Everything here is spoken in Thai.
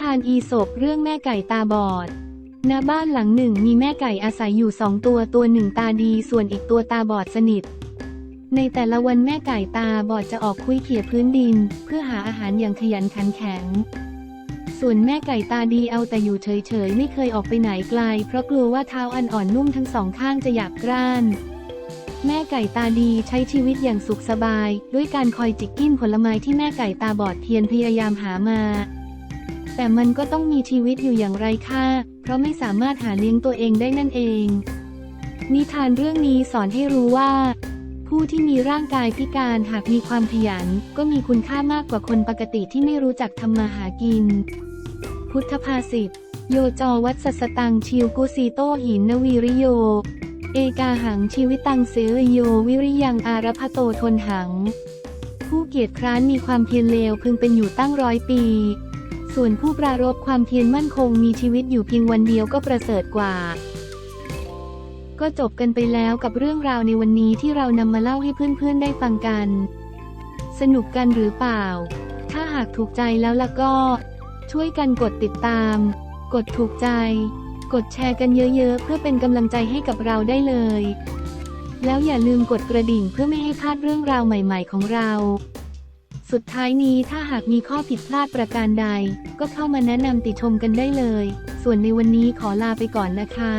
ทานอีสบเรื่องแม่ไก่ตาบอด ณ บ้านหลังหนึ่งมีแม่ไก่อาศัยอยู่สองตัว ตัวหนึ่งตาดีส่วนอีกตัวตาบอดสนิท ในแต่ละวันแม่ไก่ตาบอดจะออกคุยเขี่ยพื้นดิน เพื่อหาอาหารอย่างขยันขันแข็ง ส่วนแม่ไก่ตาดีเอาแต่อยู่เฉยๆ ไม่เคยออกไปไหนไกล เพราะกลัวว่าเท้าอันอ่อนนุ่มทั้งสองข้างจะหยาบกร้านแม่ไก่ตาดีใช้ชีวิตอย่างสุขสบาย ด้วยการคอยจิกกินผลไม้ที่แม่ไก่ตาบอดเพียรพยายามหามา แต่มันก็ต้องมีชีวิตอยู่อย่างไรค่าเพราะไม่สามารถหาเลี้ยงตัวเองได้นั่นเอง นิทานเรื่องนี้สอนให้รู้ว่า ผู้ที่มีร่างกายพิการหากมีความขยัน ก็มีคุณค่ามากกว่าคนปกติที่ไม่รู้จักทำมาหากิน พุทธภาษิตโยจอวัดสัสตังชิวกุสีโตหินนวีริโย เอกาหังชีวิตังเสรโยวิริยังอารพโตทนหัง ผู้เกียจคร้านมีความเพียรเลวพึงเป็นอยู่ตั้งร้อยปี ส่วนผู้ปรารบความเพียรมั่นคงมีชีวิตอยู่เพียงวันเดียวก็ประเสริฐกว่า ก็จบกันไปแล้วกับเรื่องราวในวันนี้ที่เรานำมาเล่าให้เพื่อนๆได้ฟังกัน สนุกกันหรือเปล่า ถ้าหากถูกใจแล้วล่ะก็ ช่วยกันกดติดตาม กดถูกใจ กดแชร์กันเยอะๆ เพื่อเป็นกำลังใจให้กับเราได้เลย แล้วอย่าลืมกดกระดิ่งเพื่อไม่ให้พลาดเรื่องราวใหม่ ๆ ของเรา สุดท้ายนี้ถ้าหากมีข้อผิดพลาดประการใด ก็เข้ามาแนะนำติชมกันได้เลย ส่วนในวันนี้ขอลาไปก่อนนะคะ